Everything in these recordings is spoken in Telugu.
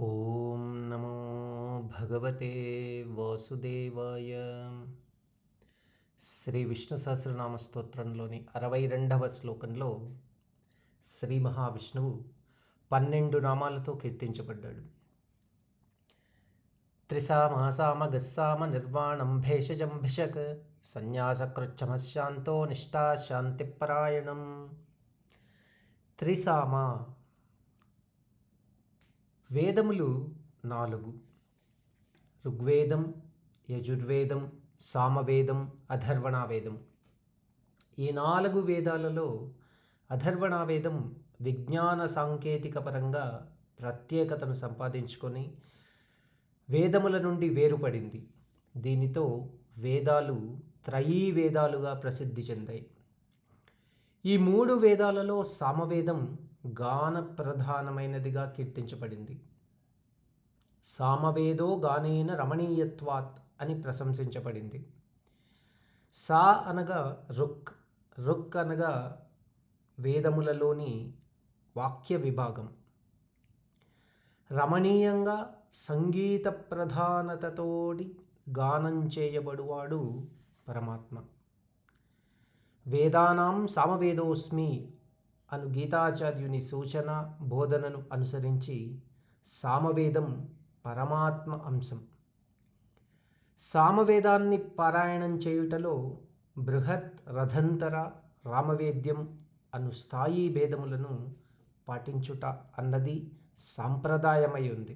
ఓం నమో భగవతే వాసుదేవాయ. శ్రీ విష్ణు సహస్రనామ స్తోత్రంలోని అరవై రెండవ శ్లోకంలో శ్రీ మహావిష్ణువు పన్నెండు నామాలతో కీర్తించబడ్డాడు. త్రిసామాసామ గస్సామ నిర్వాణం భేషజం భిషక్ సన్యాసకృచ్చమశాంతో నిష్టా శాంతిపరాయణం. త్రిసామ వేదములు నాలుగు. ఋగ్వేదం యజుర్వేదం సామవేదం అధర్వణ వేదం ఈ నాలుగు వేదాలలో అధర్వణ వేదం విజ్ఞాన సాంకేతిక పరంగా ప్రత్యేకతను సంపాదించుకొని వేదముల నుండి వేరుపడింది. దీనితో వేదాలు త్రయీ వేదాలుగా ప్రసిద్ధి చెందాయి. ఈ మూడు వేదాలలో సామవేదం గాన ప్రధానమైనదిగా కీర్తించబడింది. సామవేదో గానేన రమణీయత్వాత్ అని ప్రశంసించబడింది. సా అనగా రుక్ రుక్ అనగా వేదములలోని వాక్య విభాగం. రమణీయంగా సంగీత ప్రధానతతోడి గానం చేయబడువాడు పరమాత్మ. వేదానాం సామవేదోస్మి అను గీతాచార్యుని సూచన బోధనను అనుసరించి సామవేదం పరమాత్మ అంశం. సామవేదాన్ని పారాయణం చేయుటలో బృహత్ రథంతర రామవేద్యం అను స్థాయి భేదములను పాటించుట అన్నది సాంప్రదాయమై ఉంది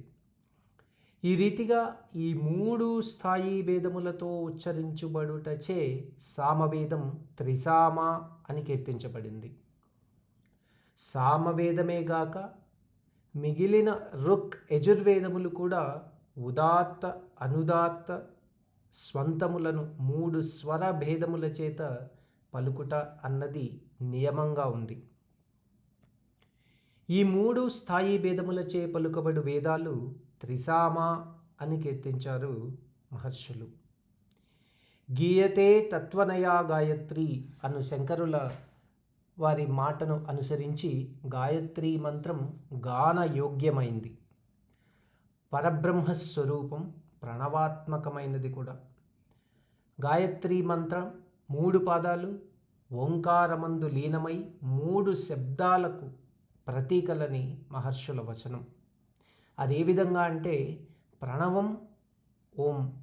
ఈ రీతిగా ఈ మూడు స్థాయి భేదములతో ఉచ్చరించబడుటచే సామవేదం త్రిసామ అని కీర్తించబడింది. సామవేదమేగాక మిగిలిన రుక్ యజుర్వేదములు కూడా ఉదాత్త అనుదాత్త స్వంతములను మూడు స్వర భేదముల చేత పలుకుట అన్నది నియమంగా ఉంది. ఈ మూడు స్థాయి భేదములచే పలుకబడు వేదాలు త్రిసామ అని కీర్తించారు మహర్షులు. గీయతే తత్వనయా గాయత్రి అను శంకరుల వారి మాటను అనుసరించి గాయత్రీ మంత్రం గాన యోగ్యమైంది. పరబ్రహ్మస్వరూపం ప్రణవాత్మకమైనది కూడా. గాయత్రీ మంత్రం మూడు పాదాలు ఓంకారమందు లీనమై మూడు శబ్దాలకు ప్రతీకలని మహర్షుల వచనం. అదే విధంగా అంటే ప్రణవం ఓం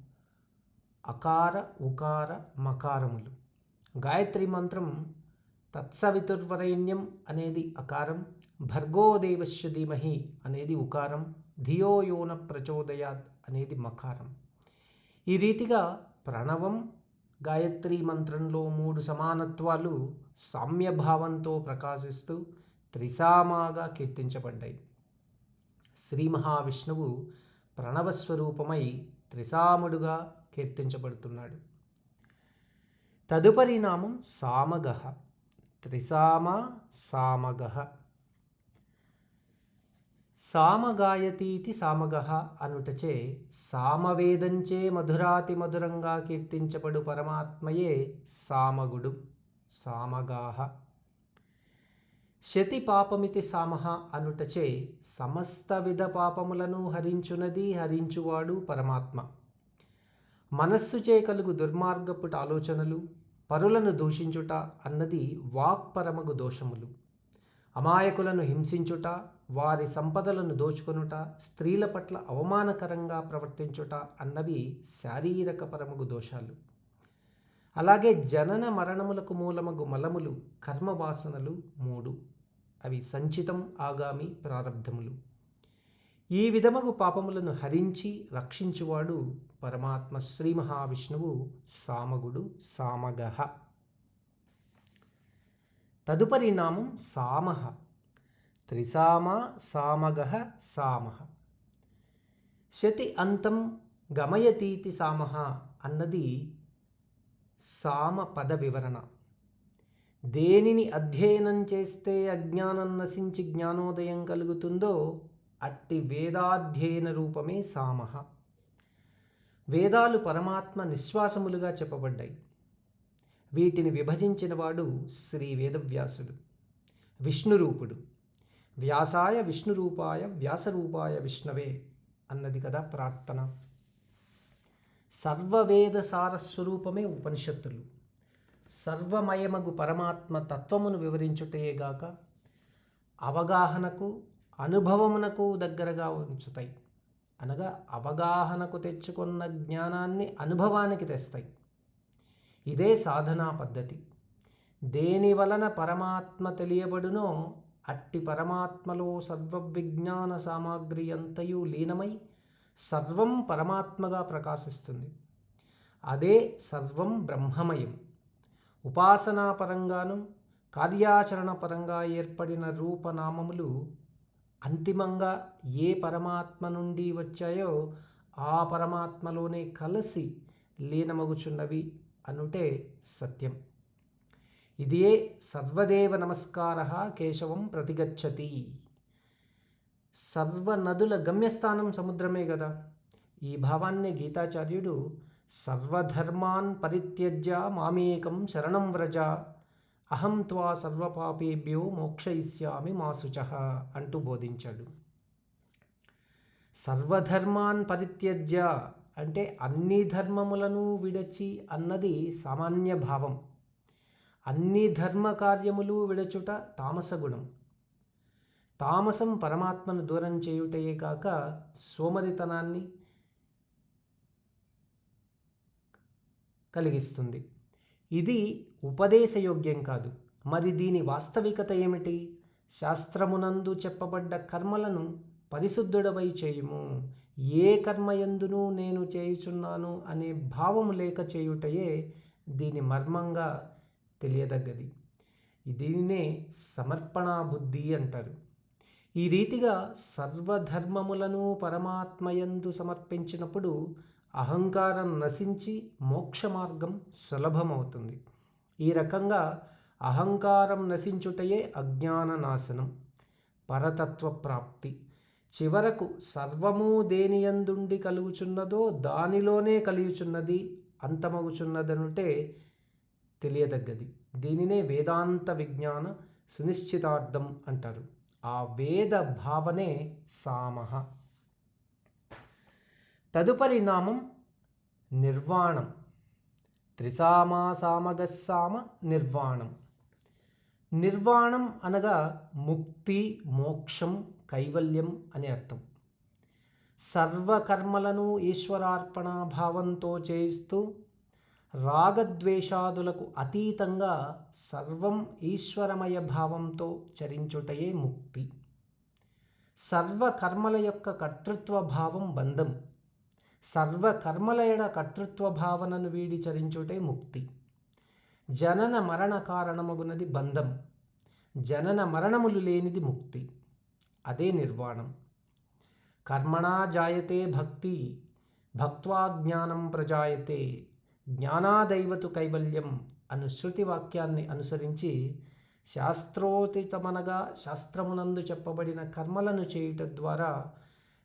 అకార ఉకార మకారములు. గాయత్రి మంత్రం తత్సవితుర్వరైణ్యం అనేది అకారం భర్గోదేవస్య ధీమహి అనేది ఉకారం ధియో యోన ప్రచోదయాత్ అనేది మకారం. ఈ రీతిగా ప్రణవం గాయత్రీ మంత్రంలో మూడు సమానత్వాలు సామ్యభావంతో ప్రకాశిస్తూ త్రిసామాగా కీర్తించబడ్డాయి. శ్రీ మహావిష్ణువు ప్రణవస్వరూపమై త్రిసాముడుగా కీర్తించబడుతున్నాడు. తదుపరి నామం సామగహ. త్రిసామ సామగ. సామగాయతీతి సామగ అనుటచే సామవేదంచే మధురాతి మధురంగా కీర్తించబడు పరమాత్మయే సామగుడు సామగాహ శతి పాపమితి సామహ అనుటచే సమస్త విధ పాపములను హరించునది హరించువాడు పరమాత్మ. మనస్సుచే కలుగు దుర్మార్గపుట ఆలోచనలు పరులను దూషించుట అన్నది వాక్పరమగు దోషములు. అమాయకులను హింసించుట వారి సంపదలను దోచుకొనుట స్త్రీల పట్ల అవమానకరంగా ప్రవర్తించుట అన్నవి శారీరక పరమగు దోషాలు. అలాగే జనన మరణములకు మూలమగు మలములు కర్మవాసనలు మూడు. అవి సంచితం ఆగామి ప్రారంధములు ఈ విధమగు పాపములను హరించి రక్షించువాడు పరమాత్మ శ్రీ మహావిష్ణువు సామగుడు సామగహ. తదుపరి నామం సామహ. త్రిసామ సామగహ సామహ. శతి అంతం గమయతీతి సామహ అన్నది సామ పద వివరణ. దేనిని అధ్యయనం చేస్తే అజ్ఞానం నశించి జ్ఞానోదయం కలుగుతుందో అట్టి వేదాధ్యయన రూపమే సామహ. వేదాలు పరమాత్మ నిశ్వాసములుగా చెప్పబడ్డాయి. వీటిని విభజించినవాడు శ్రీ వేదవ్యాసుడు విష్ణురూపుడు. వ్యాసాయ విష్ణురూపాయ వ్యాసరూపాయ విష్ణవే అన్నది కదా ప్రార్థన. సర్వవేద సారస్వరూపమే ఉపనిషత్తులు. సర్వమయమగు పరమాత్మ తత్వమును వివరించుటయేగాక అవగాహనకు అనుభవమునకు దగ్గరగా ఉంచుతాయి. అనగా అవగాహనకు తెచ్చుకున్న జ్ఞానాన్ని అనుభవానికి తెస్తాయి. ఇదే సాధనా పద్ధతి. దేని వలన పరమాత్మ తెలియబడునో అట్టి పరమాత్మలో సర్వవిజ్ఞాన సామాగ్రి అంతయు లీనమై సర్వం పరమాత్మగా ప్రకాశిస్తుంది. అదే సర్వం బ్రహ్మమయం. ఉపాసనా పరంగాను కార్యాచరణ పరంగా ఏర్పడిన రూపనామములు అంతిమంగా ఏ పరమాత్మ నుండి వచ్చాయో ఆ పరమాత్మలోనే కలిసి లీనమగుచున్నవి అనుటే సత్యం. ఇదే సర్వదేవ నమస్కార కేశవం ప్రతిగచ్చతి. సర్వనదుల గమ్యస్థానం సముద్రమే కదా. ఈ భావాన్ని గీతాచార్యుడు సర్వధర్మాన్ పరిత్యజ్య మామేకం శరణం వ్రజ అహం త్వా సర్వపాపేభ్యో మోక్షయిష్యామి మాసుచ అంటూ బోధించాడు. సర్వధర్మాన్ పరిత్యజ్య అంటే అన్ని ధర్మములను విడచి అన్నది సామాన్య భావం. అన్ని ధర్మ కార్యములు విడచుట తామస గుణం తామసం పరమాత్మను దూరం చేయుటయే కాక సోమరితనాన్ని కలిగిస్తుంది. ఇది ఉపదేశయోగ్యం కాదు. మరి దీని వాస్తవికత ఏమిటి? శాస్త్రమునందు చెప్పబడ్డ కర్మలను పరిశుద్ధుడవై చేయుము. ఏ కర్మయందును నేను చేయుచున్నాను అనే భావము లేక చేయుటయే దీని మర్మంగా తెలియదగ్గది. దీనినే సమర్పణా బుద్ధి అంటారు. ఈ రీతిగా సర్వధర్మములను పరమాత్మయందు సమర్పించినప్పుడు అహంకారం నశించి మోక్ష మార్గం సులభమవుతుంది. ఈ రకంగా అహంకారం నశించుటయే అజ్ఞాన నాశనం పరతత్వ ప్రాప్తి. చివరకు సర్వము దేనియందుండి కలుగుచున్నదో దానిలోనే కలుగుచున్నది అంతమగుచున్నదనుటే తెలియదగ్గది. దీనినే వేదాంత విజ్ఞాన సునిశ్చితార్థం అంటారు. ఆ వేద భావనే సామహ. తదుపరి నామం నిర్వాణం. త్రిసామాసామగస్సామ నిర్వాణం. నిర్వాణం అనగా ముక్తి మోక్షం కైవల్యం అని అర్థం. సర్వకర్మలను ఈశ్వరార్పణ భావంతో చేయిస్తూ రాగద్వేషాదులకు అతీతంగా సర్వం ఈశ్వరమయ భావంతో చరించుటయే ముక్తి. సర్వకర్మల యొక్క కర్తృత్వ భావం బంధం. సర్వకర్మలైన కర్తృత్వ భావనను వీడి చరించుటే ముక్తి. జనన మరణ కారణమగునది బంధం. జనన మరణములు లేనిది ముక్తి. అదే నిర్వాణం. కర్మణా జాయతే భక్తి భక్త్వా జ్ఞానం ప్రజాయతే జ్ఞానాదైవతు కైవల్యం అను శృతి వాక్యాన్ని అనుసరించి శాస్త్రోతితమనగా శాస్త్రమునందు చెప్పబడిన కర్మలను చేయుట ద్వారా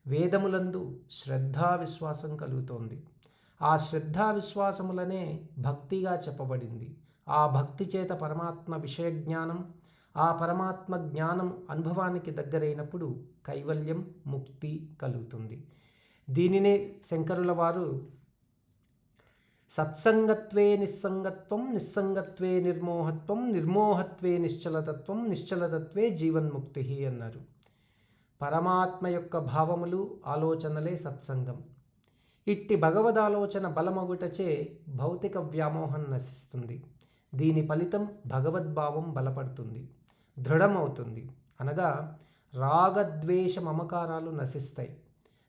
వేదములందు శ్రద్ధా విశ్వాసం కలుగుతోంది. ఆ శ్రద్ధా విశ్వాసములనే భక్తిగా చెప్పబడింది. ఆ భక్తి చేత పరమాత్మ విషయ జ్ఞానం ఆ పరమాత్మ జ్ఞానం అనుభవానికి దగ్గరైనప్పుడు కైవల్యం ముక్తి కలుగుతుంది. దీనినే శంకరుల వారు సత్సంగత్వే నిస్సంగత్వం నిస్సంగత్వే నిర్మోహత్వం నిర్మోహత్వే నిశ్చలతత్వం నిశ్చలతత్వే జీవన్ముక్తి అన్నారు. పరమాత్మ యొక్క భావములు ఆలోచనలే సత్సంగం. ఇట్టి భగవదాలోచన బలమగుటచే భౌతిక వ్యామోహం నశిస్తుంది. దీని ఫలితం భగవద్భావం బలపడుతుంది. దృఢమవుతుంది. అనగా రాగద్వేష మమకారాలు నశిస్తాయి.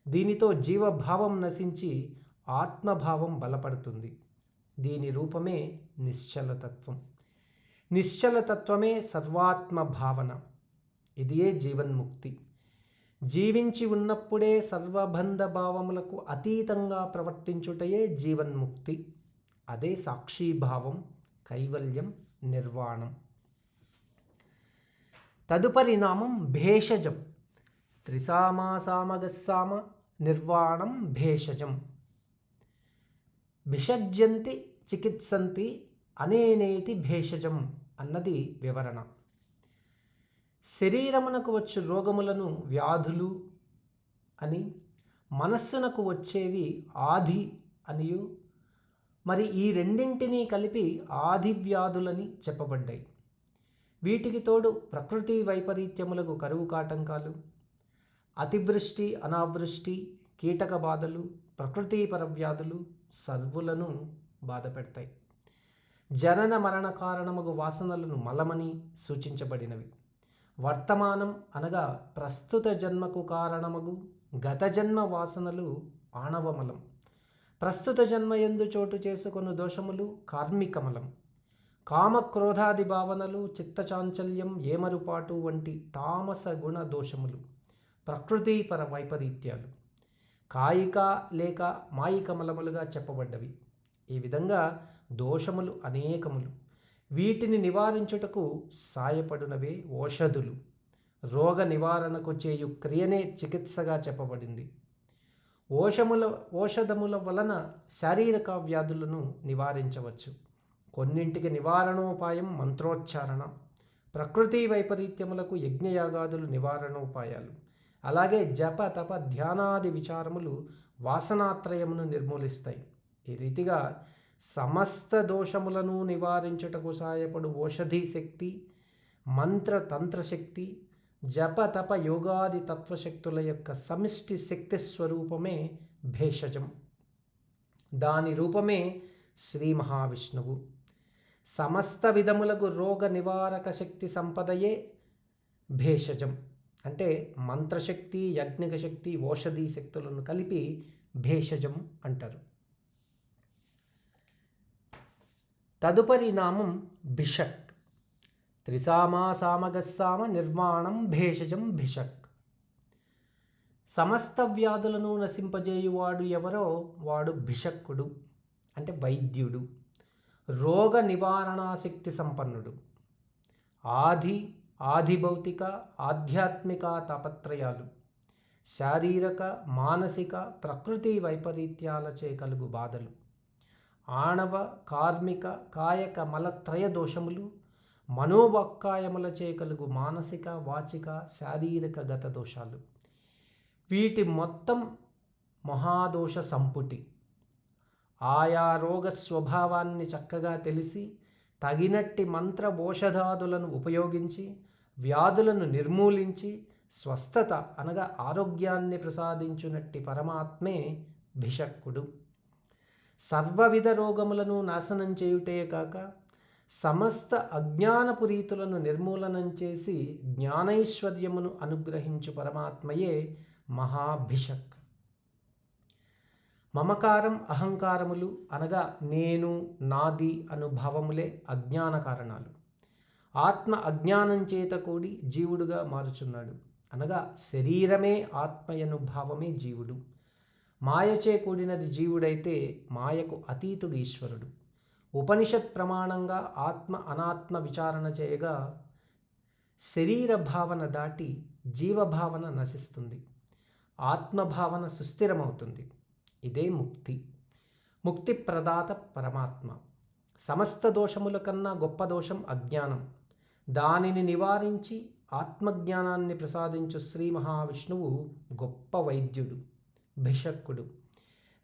దీనితో జీవభావం నశించి ఆత్మభావం బలపడుతుంది. దీని రూపమే నిశ్చలతత్వం. నిశ్చలతత్వమే సర్వాత్మ భావన ఇదియే జీవన్ముక్తి. జీవించి ఉన్నప్పుడే సర్వబంధ భావములకు అతీతంగా ప్రవర్తించుటయే జీవన్ముక్తి. అదే సాక్షీభావం కైవల్యం నిర్వాణం. తదుపరి నామం భేషజం. త్రిసామాసామగస్సామ నిర్వాణం భేషజం. భిషజ్యంతి చికిత్సంతి అనేనేతి భేషజం అన్నది వివరణ. శరీరమునకు వచ్చు రోగములను వ్యాధులు అని మనస్సునకు వచ్చేవి ఆది అనియు. మరి ఈ రెండింటినీ కలిపి ఆది వ్యాధులని చెప్పబడ్డాయి. వీటికి తోడు ప్రకృతి వైపరీత్యములకు కరువు కాటంకాలు అతివృష్టి అనావృష్టి కీటక బాధలు ప్రకృతిపర వ్యాధులు సర్వులను బాధపెడతాయి. జనన మరణ కారణముగు వాసనలను మలమని సూచించబడినవి. వర్తమానం అనగా ప్రస్తుత జన్మకు కారణమగు గత జన్మ వాసనలు ఆణవమలం. ప్రస్తుత జన్మ ఎందు చోటు చేసుకున్న దోషములు కార్మికమలం. కామక్రోధాది భావనలు చిత్తచాంచల్యం ఏమరుపాటు వంటి తామస గుణ దోషములు ప్రకృతిపర వైపరీత్యాలు. కాయిక లేక మాయికమలములుగా చెప్పబడ్డవి. ఈ విధంగా దోషములు అనేకములు. వీటిని నివారించుటకు సాయపడునవే ఓషధులు రోగ నివారణకు చేయు క్రియనే చికిత్సగా చెప్పబడింది. ఓషముల ఓషధముల వలన శారీరక వ్యాధులను నివారించవచ్చు. కొన్నింటికి నివారణోపాయం మంత్రోచ్చారణ. ప్రకృతి వైపరీత్యములకు యజ్ఞయాగాదులు నివారణోపాయాలు. అలాగే జప తప ధ్యానాది విచారములు వాసనాత్రయమును నిర్మూలిస్తాయి. ఈ రీతిగా సమస్త దోషములను నివారించుటకు సాయపడు ఓషధి శక్తి మంత్ర తంత్రశక్తి జప తప యోగాది తత్వశక్తుల యొక్క సమిష్టి శక్తి స్వరూపమే భేషజం. దాని రూపమే శ్రీ మహావిష్ణువు. సమస్త విధములకు రోగ నివారక శక్తి సంపదయే భేషజం. అంటే మంత్రశక్తి యజ్ఞిక శక్తి ఓషధి శక్తులను కలిపి భేషజం అంటారు. తదుపరి నామం భిషక్. త్రిసామాసామగస్సామ నిర్మాణం భేషజం భిషక్. సమస్త వ్యాధులను నశింపజేయువాడు ఎవరో వాడు భిషక్కుడు అంటే వైద్యుడు రోగ నివారణాశక్తి సంపన్నుడు. ఆది ఆధిభౌతిక ఆధ్యాత్మిక తాపత్రయాలు శారీరక మానసిక ప్రకృతి వైపరీత్యాలచే కలుగు బాధలు. ఆణవ కార్మిక కాయక మలత్రయ దోషములు మనోవాక్కాయములచే కలుగు మానసిక వాచిక శారీరక గత దోషాలు. వీటి మొత్తం మహాదోష సంపుటి. ఆయా రోగ స్వభావాన్ని చక్కగా తెలిసి తగినట్టి మంత్ర ఓషధాదులను ఉపయోగించి వ్యాధులను నిర్మూలించి స్వస్థత అనగా ఆరోగ్యాన్ని ప్రసాదించునట్టి పరమాత్మే భిషక్కుడు. సర్వవిధ రోగములను నాశనం చేయుటే కాక సమస్త అజ్ఞానపు రీతులను నిర్మూలనం చేసి జ్ఞానైశ్వర్యమును అనుగ్రహించు పరమాత్మయే మహాభిషక్. మమకారం అహంకారములు అనగా నేను నాది అను భావములే అజ్ఞాన కారణాలు. ఆత్మ అజ్ఞానం చేత కూడి జీవుడుగా మారుచున్నాడు. అనగా శరీరమే ఆత్మయను భావమే జీవుడు. మాయచే కూడినది జీవుడైతే మాయకు అతీతుడు ఈశ్వరుడు. ఉపనిషత్ ప్రమాణంగా ఆత్మ అనాత్మ విచారణ చేయగా శరీర భావన దాటి జీవభావన నశిస్తుంది. ఆత్మభావన సుస్థిరమవుతుంది. ఇదే ముక్తి. ముక్తి ప్రదాత పరమాత్మ. సమస్త దోషముల కన్నా గొప్ప దోషం అజ్ఞానం. దానిని నివారించి ఆత్మజ్ఞానాన్ని ప్రసాదించు శ్రీ మహావిష్ణువు గొప్ప వైద్యుడు. భిషక్కుడు.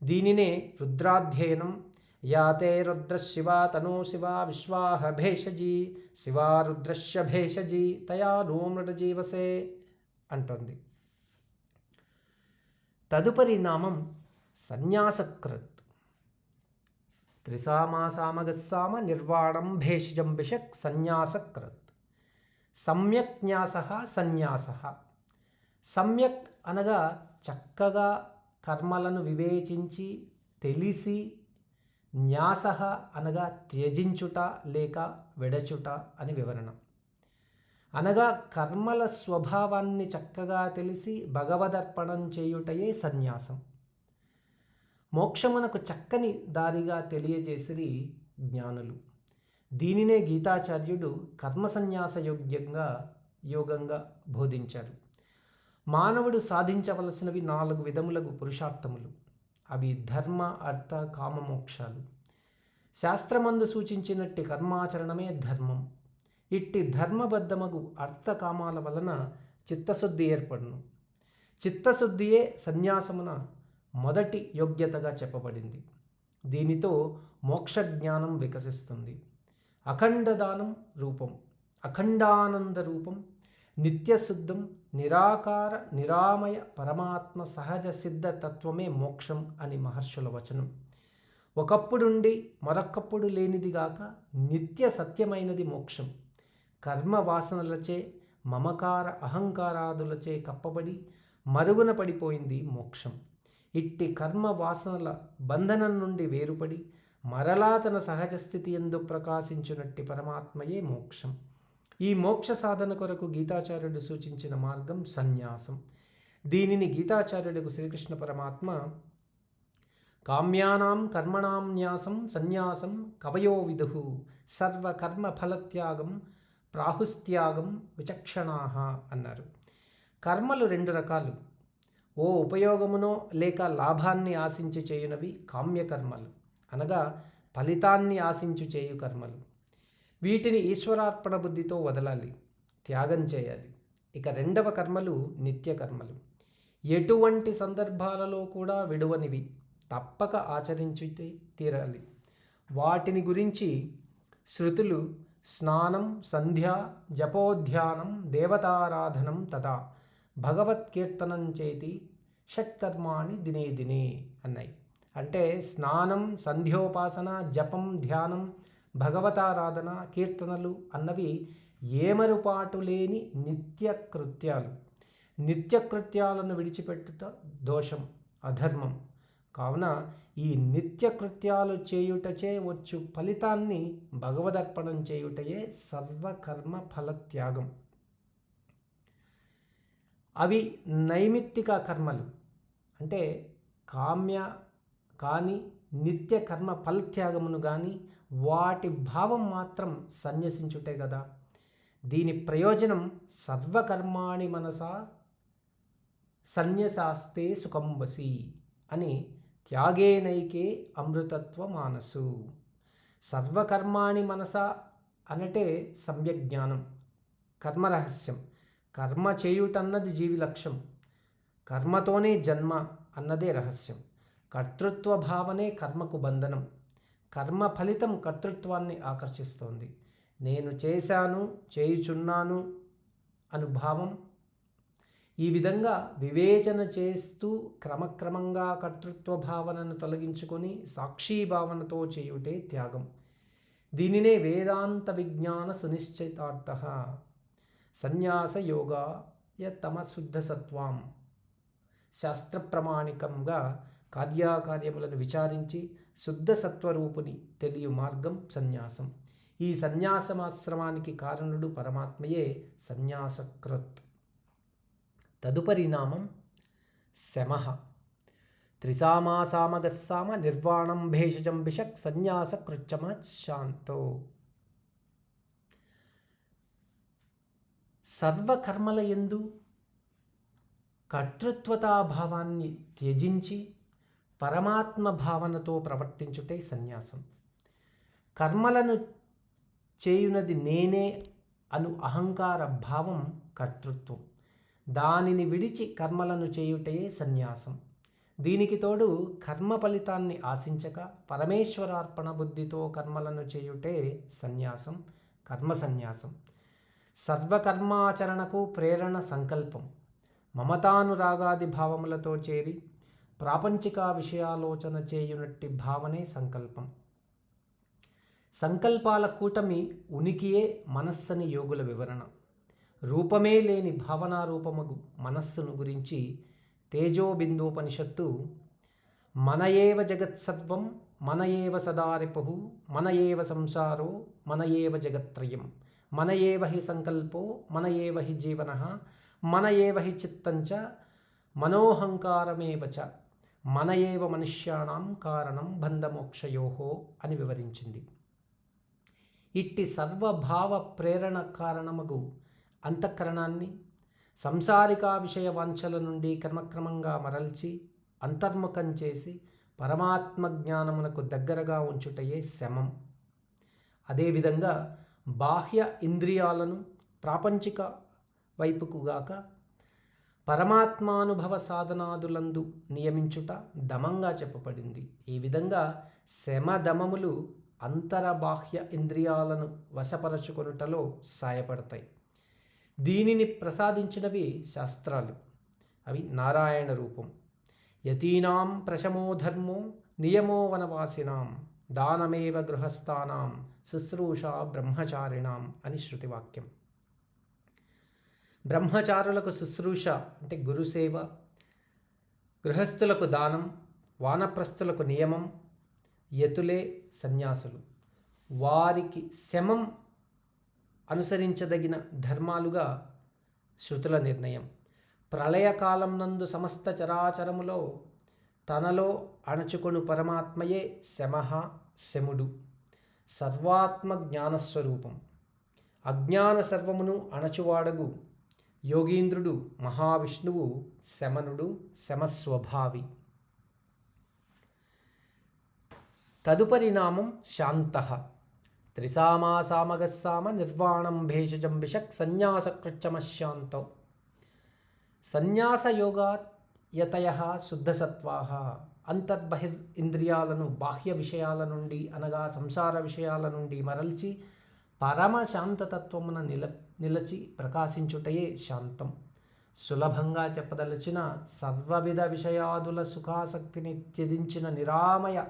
దీనినే రుద్రాధ్యయనం. యాతే రుద్రశివ తనో శివ విశ్వాహ భేషజీ శివా రుద్రశ్య భేషజీ తయా నోమృట జీవసే అంటుంది. తదుపరి నామం సన్యాసకృత్. త్రిసామాసామగస్సామ నిర్వాణం భేషజం బిషక్ సన్యాసకృత్. సమ్యక్ న్యాస సన్యాస. సమ్యక్ అనగా చక్కగా కర్మలను వివేచించి తెలిసి న్యాస అనగా త్యజించుట లేక విడచుట అని వివరణ. అనగా కర్మల స్వభావాన్ని చక్కగా తెలిసి భగవదర్పణం చేయుటయే సన్యాసం. మోక్షమునకు చక్కని దారిగా తెలియజేసిరి జ్ఞానులు. దీనినే గీతాచార్యుడు కర్మ సన్యాస యోగ్యంగా యోగంగా బోధించారు. మానవుడు సాధించవలసినవి నాలుగు విధములకు పురుషార్థములు. అవి ధర్మ అర్థ కామమోక్షాలు శాస్త్రమందు సూచించినట్టి కర్మాచరణమే ధర్మం. ఇట్టి ధర్మబద్ధమగు అర్థకామాల వలన చిత్తశుద్ధి ఏర్పడును. చిత్తశుద్ధియే సన్యాసమున మొదటి యోగ్యతగా చెప్పబడింది. దీనితో మోక్ష జ్ఞానం వికసిస్తుంది. అఖండదానం రూపం. అఖండానంద రూపం. నిత్యశుద్ధం నిరాకార నిరామయ పరమాత్మ సహజ సిద్ధ తత్వమే మోక్షం అని మహర్షుల వచనం. ఒకప్పుడుండి మరొకప్పుడు లేనిదిగాక నిత్య సత్యమైనది మోక్షం. కర్మ వాసనలచే మమకార అహంకారాదులచే కప్పబడి మరుగున పడిపోయింది మోక్షం. ఇట్టి కర్మ వాసనల బంధనం నుండి వేరుపడి మరలా తన సహజ స్థితి ఎందు ప్రకాశించునట్టి పరమాత్మయే మోక్షం. ఈ మోక్ష సాధన కొరకు గీతాచార్యుడు సూచించిన మార్గం సన్యాసం. దీనిని గీతాచార్యుడికి శ్రీకృష్ణ పరమాత్మ కామ్యానాం కర్మణాం న్యాసం సన్యాసం కవయో విధు సర్వకర్మ ఫలత్యాగం ప్రాహుస్త్యాగం విచక్షణాహ అన్నారు. కర్మలు రెండు రకాలు. ఓ ఉపయోగమునో లేక లాభాన్ని ఆశించి చేయునవి కామ్యకర్మలు అనగా ఫలితాన్ని ఆశించు చేయు కర్మలు. వీటిని ఈశ్వరార్పణ బుద్ధితో వదలాలి త్యాగం చేయాలి. ఇక రెండవ కర్మలు నిత్య కర్మలు. ఎటువంటి సందర్భాలలో కూడా విడువనివి. తప్పక ఆచరించి తీరాలి. వాటిని గురించి శృతులు స్నానం సంధ్య జపోధ్యానం దేవతారాధనం తదా భగవత్కీర్తనం చేతి షట్కర్మాణి దినే దినే అన్నాయి. అంటే స్నానం సంధ్యోపాసన జపం ధ్యానం భగవతారాధన కీర్తనలు అన్నవి ఏమరుపాటు లేని నిత్యకృత్యాలు. నిత్యకృత్యాలను విడిచిపెట్టుట దోషం అధర్మం. కావున ఈ నిత్యకృత్యాలు చేయుటచే వచ్చు ఫలితాన్ని భగవదర్పణం చేయుటయే సర్వకర్మ ఫలత్యాగం. అవి నైమిత్తిక కర్మలు. అంటే కామ్య కానీ నిత్య కర్మ ఫలత్యాగమును కానీ వాటి భావం మాత్రం సన్యసించుటే కదా. దీని ప్రయోజనం సర్వకర్మాణి మనసా సన్యసాస్తే సుఖంబసి అని త్యాగేనైకే అమృతత్వ మానసు. సర్వకర్మాణి మనస అనటే సమ్యజ్ఞానం కర్మరహస్యం. కర్మ చేయుటన్నది జీవి లక్ష్యం కర్మతోనే జన్మ అన్నదే రహస్యం. కర్తృత్వ భావనే కర్మకు బంధనం. కర్మ ఫలితం కర్తృత్వాన్ని ఆకర్షిస్తోంది. నేను చేశాను చేయుచున్నాను అనుభావం ఈ విధంగా వివేచన చేస్తూ క్రమక్రమంగా కర్తృత్వ భావనను తొలగించుకొని సాక్షీ భావనతో చేయుటే త్యాగం. దీనినే వేదాంత విజ్ఞాన సునిశ్చితార్థ సన్యాస యోగా యతమ శుద్ధ సత్వాం శాస్త్ర ప్రమాణికంగా కార్యాకార్యములను విచారించి శుద్ధ సత్వరూపుని తెలియ మార్గం సన్యాసం. ఈ సన్యాసమాశ్రమానికి కారణుడు పరమాత్మయే సన్యాసకృత్. తదుపరి నామం శమ. త్రిసామాసామగస్సామ నిర్వాణం భేషజం బిషక్ సన్యాస కృచ్చమ శాంతో. సర్వకర్మల ఎందు కర్తృత్వతాభావాన్ని త్యజించి పరమాత్మ భావనతో ప్రవర్తించుటే సన్యాసం. కర్మలను చేయునది నేనే అను అహంకార భావం కర్తృత్వం. దానిని విడిచి కర్మలను చేయుటయే సన్యాసం. దీనికి తోడు కర్మ ఫలితాన్ని ఆశించక పరమేశ్వరార్పణ బుద్ధితో కర్మలను చేయుటే సన్యాసం కర్మ సన్యాసం. సర్వకర్మాచరణకు ప్రేరణ సంకల్పం. మమతానురాగాది భావములతో చేరి ప్రాపంచిక విషయాలోచన చేయునట్టి భావనే సంకల్పం. సంకల్పాల కూటమి ఉనికియే మనస్సని యోగుల వివరణ. రూపమే లేని భావనారూపమగు మనస్సును గురించి తేజోబిందోపనిషత్తు మన ఏవ జగత్సర్వం మన ఏవ సదారిపు మన ఏవ సంసారో మన ఏవ జగత్రయం మన ఏవ హి సంకల్పో మన ఏవ హి జీవన మన ఏవ హి చిత్తంచ మనోహంకారమేవ చ. మన మనుష్యాణం కారణం బంధమోక్షయో అని వివరించింది. ఇట్టి సర్వభావ ప్రేరణ కారణమగు అంతఃకరణాన్ని సంసారికా విషయ వాంఛల నుండి క్రమక్రమంగా మరల్చి అంతర్ముఖం చేసి పరమాత్మ జ్ఞానమునకు దగ్గరగా ఉంచుటయే శమం. అదేవిధంగా బాహ్య ఇంద్రియాలను ప్రాపంచిక వైపుకుగాక పరమాత్మానుభవ సాధనాదులందు నియమించుట దమంగా చెప్పబడింది. ఈ విధంగా శమదమములు అంతరబాహ్య ఇంద్రియాలను వశపరచుకొనుటలో సాయపడతాయి. దీనిని ప్రసాదించినవి శాస్త్రాలు. అవి నారాయణ రూపం. యతీనాం ప్రశమో ధర్మో నియమో వనవాసినాం. దానమేవ గృహస్థానాం. శుశ్రూష బ్రహ్మచారిణాం అని శృతివాక్యం. బ్రహ్మచారులకు శుశ్రూష అంటే గురుసేవ గృహస్థులకు దానం వానప్రస్థులకు నియమం యతులే సన్యాసులు. వారికి శమం అనుసరించదగిన ధర్మాలుగా శృతుల నిర్ణయం. ప్రళయకాలం నందు సమస్త చరాచరములో తనలో అణచుకొను పరమాత్మయే శమహ శముడు. సర్వాత్మ జ్ఞానస్వరూపం అజ్ఞాన సర్వమును అణచువాడగు యోగీంద్రుడు మహావిష్ణువు శమనుడు శమస్వభావి. తదుపరి నామం శాంత. త్రిసామాసామగస్సామ నిర్వాణం భేషజం విషక్ సన్యాసకృచ్చమశాంతౌ సన్యాసయోగాత్ యతయ శుద్ధసత్వా. అంతర్బహిర్ ఇంద్రియాలను బాహ్య విషయాల నుండి అనగా సంసార విషయాల నుండి మరల్చి పరమ శాంతతత్వమున నిల నిలచి ప్రకాశించుటయే శాంతం. సులభంగా చెప్పదలచిన సర్వవిధ విషయాదుల సుఖాసక్తిని త్యజించిన నిరామయ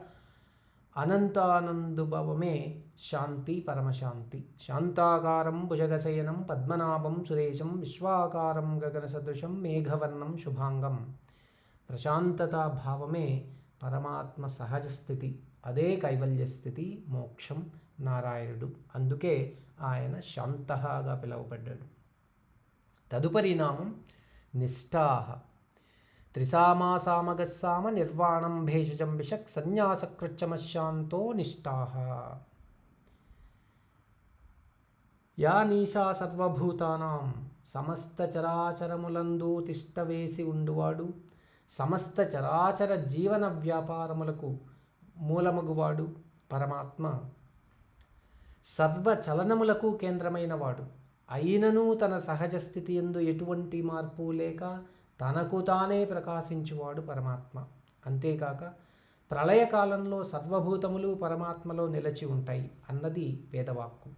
అనంతానందుభవమే శాంతి పరమశాంతి. శాంతాకారం భుజగశయనం పద్మనాభం సురేశం విశ్వాకారం గగనసదృశం మేఘవర్ణం శుభాంగం. ప్రశాంతతా భావమే పరమాత్మ సహజ స్థితి అదే కైవల్య స్థితి మోక్షం నారాయణుడు. అందుకే ఆయన శాంతహాగా పిలువబడ్డాడు. తదుపరి నామం నిష్ఠాహ త్రిసామాసామగస్సామ నిర్వాణం భేషజం విషక్ సన్యాసకృచ్చమశాంతో నిష్ఠాహ యా నీషా సర్వభూతానాం సమస్త చరాచరములందు తిష్టవేసి ఉండువాడు సమస్త చరాచర జీవన వ్యాపారములకు మూలమగువాడు పరమాత్మ. సర్వ చలనములకు అయినను తన సహజ స్థితి ఎందు ఎటువంటి మార్పు లేక తనకు తానే ప్రకాశించువాడు పరమాత్మ. అంతేకాక ప్రళయకాలంలో సర్వభూతములు పరమాత్మలో నిలచి ఉంటాయి అన్నది వేదవాక్కు.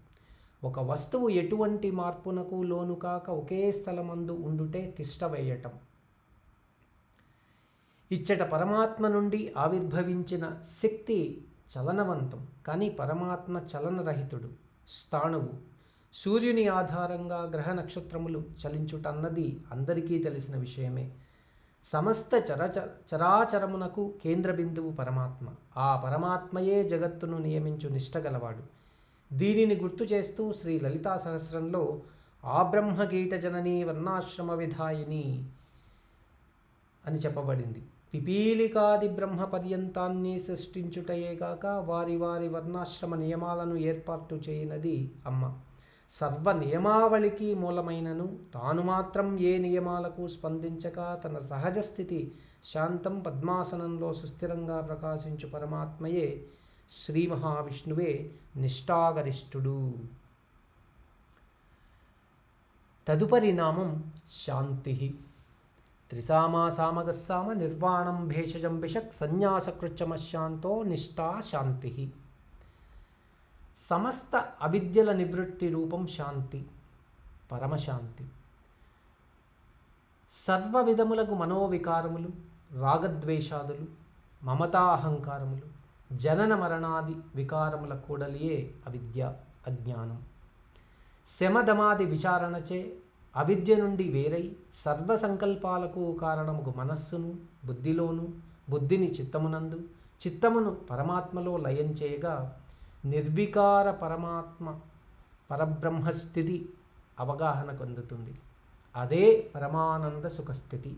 ఒక వస్తువు ఎటువంటి మార్పునకు లోను కాక ఒకే స్థలమందు ఉండుటే తిష్ట వేయటం. ఇచ్చట పరమాత్మ నుండి ఆవిర్భవించిన శక్తి చలనవంతం. కానీ పరమాత్మ చలనరహితుడు స్థాణువు. సూర్యుని ఆధారంగా గ్రహ నక్షత్రములు చలించుటన్నది అందరికీ తెలిసిన విషయమే. సమస్త చరచ చరాచరమునకు కేంద్రబిందువు పరమాత్మ. ఆ పరమాత్మయే జగత్తును నియమించు నిష్టగలవాడు దీనిని గుర్తు చేస్తూ శ్రీ లలితా సహస్రంలో ఆ బ్రహ్మగీట జననీ వర్ణాశ్రమ విధాయిని అని చెప్పబడింది. పిపీలికాది బ్రహ్మ పర్యంతాన్ని సృష్టించుటయేగాక వారి వారి వర్ణాశ్రమ నియమాలను ఏర్పాటు చేయనది అమ్మ. సర్వ నియమావళికి మూలమైనను తాను మాత్రం ఏ నియమాలకు స్పందించక తన సహజ స్థితి శాంతం పద్మాసనంలో సుస్థిరంగా ప్రకాశించు పరమాత్మయే శ్రీ మహావిష్ణువే నిష్ఠాగరిష్ఠుడు. తదుపరి నామం శాంతి. త్రిసామాసామగస్సామ నిర్వాణం భేషజం విషక్ సన్యాసకృత్యమశాంతో నిష్ఠా శాంతి సమస్త అవిద్యల నివృత్తి రూపం శాంతి పరమశాంతి సర్వ విధములకు మనోవికారములు రాగద్వేషాదులు మమతాహంకారములు జనన మరణాది వికారముల కూడలియే అవిద్య అజ్ఞానం శమదమాది విచారణచే అవిద్య నుండి వేరై సర్వ సంకల్పాలకు కారణముకు మనస్సును బుద్ధిలోను బుద్ధిని చిత్తమునందు చిత్తమును పరమాత్మలో లయం చేయగా నిర్వికార పరమాత్మ పరబ్రహ్మస్థితి అవగాహన పొందుతుంది. అదే పరమానంద సుఖస్థితి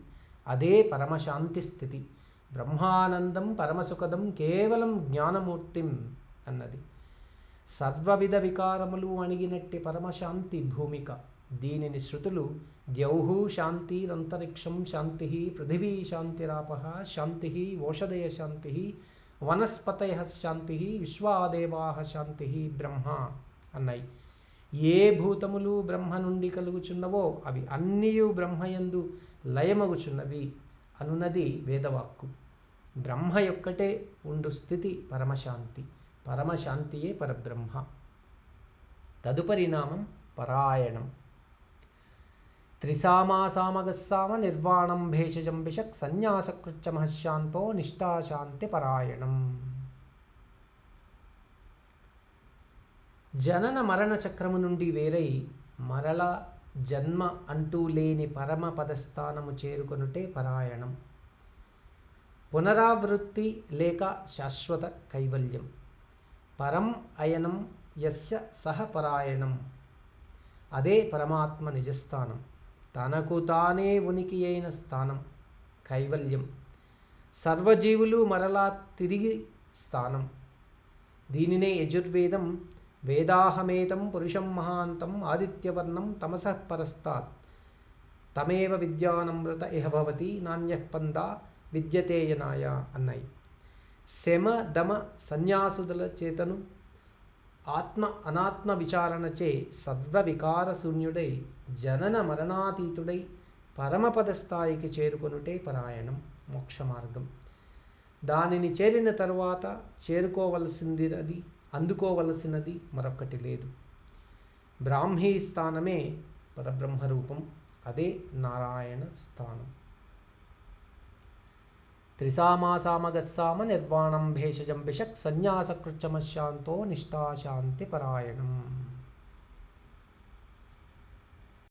అదే పరమశాంతి స్థితి. బ్రహ్మానందం పరమసుఖదం కేవలం జ్ఞానమూర్తిం అన్నది. సర్వవిధ వికారములు అణిగినట్టి పరమశాంతి భూమిక దీనిని శృతులు ద్యౌహు శాంతిరంతరిక్షం శాంతి పృథివీ శాంతిరాప శాంతి ఓషధయ శాంతి వనస్పతయ శాంతి విశ్వాదేవా శాంతి బ్రహ్మ అన్నాయి. ఏ భూతములు బ్రహ్మ నుండి కలుగుచున్నవో అవి అన్నీయు బ్రహ్మయందు లయమగుచున్నవి అనున్నది వేదవాక్కు. బ్రహ్మ యొక్కటే ఉండు స్థితి పరమశాంతి. పరమశాంతియే పరబ్రహ్మ. తదుపరి నామం పరాయణం. త్రిసామాసామగస్సామ నిర్వాణం భేషజం విషక్ సన్యాసకృత్య మహశాంతో నిష్ఠాశాంతి పరాయణం జనన మరణ చక్రము నుండి వేరై మరల జన్మ అంటూ లేని పరమ పదస్థానము చేరుకొనుటే పరాయణం. పునరావృత్తి లేక శాశ్వత కైవల్యం. పరం అయనం యస్య సహ పరాయణం. అదే పరమాత్మ నిజస్థానం. తనకు తానే ఉనికి అయిన స్థానం కైవల్యం. సర్వజీవులు మరలా తిరిగి స్థానం. దీనినే యజుర్వేదం వేదాహమేతం పురుషం మహాంతం ఆదిత్యవర్ణం తమసః పరస్తాత్. తమేవ విద్యానమ్రత ఇహభవతి నాణ్యపంద విద్యతేయనాయ అన్నాయి. శమ దమ సన్యాసుల చేతను ఆత్మ అనాత్మ విచారణచే సర్వ వికార జనన మరణాతీతుడై పరమపద స్థాయికి చేరుకొనుటే పరాయణం మోక్ష మార్గం దానిని చేరిన తర్వాత చేరుకోవలసింది అది అందుకోవలసినది మరొకటి లేదు. బ్రాహ్మీ స్థానమే పరబ్రహ్మరూపం అదే నారాయణ స్థానం. త్రిసామాసామగస్సామ నిర్వాణం భేషజం బిషక్ సన్యాసకృచ్చమశాంతో నిష్ఠాశాంతి పరాయణం.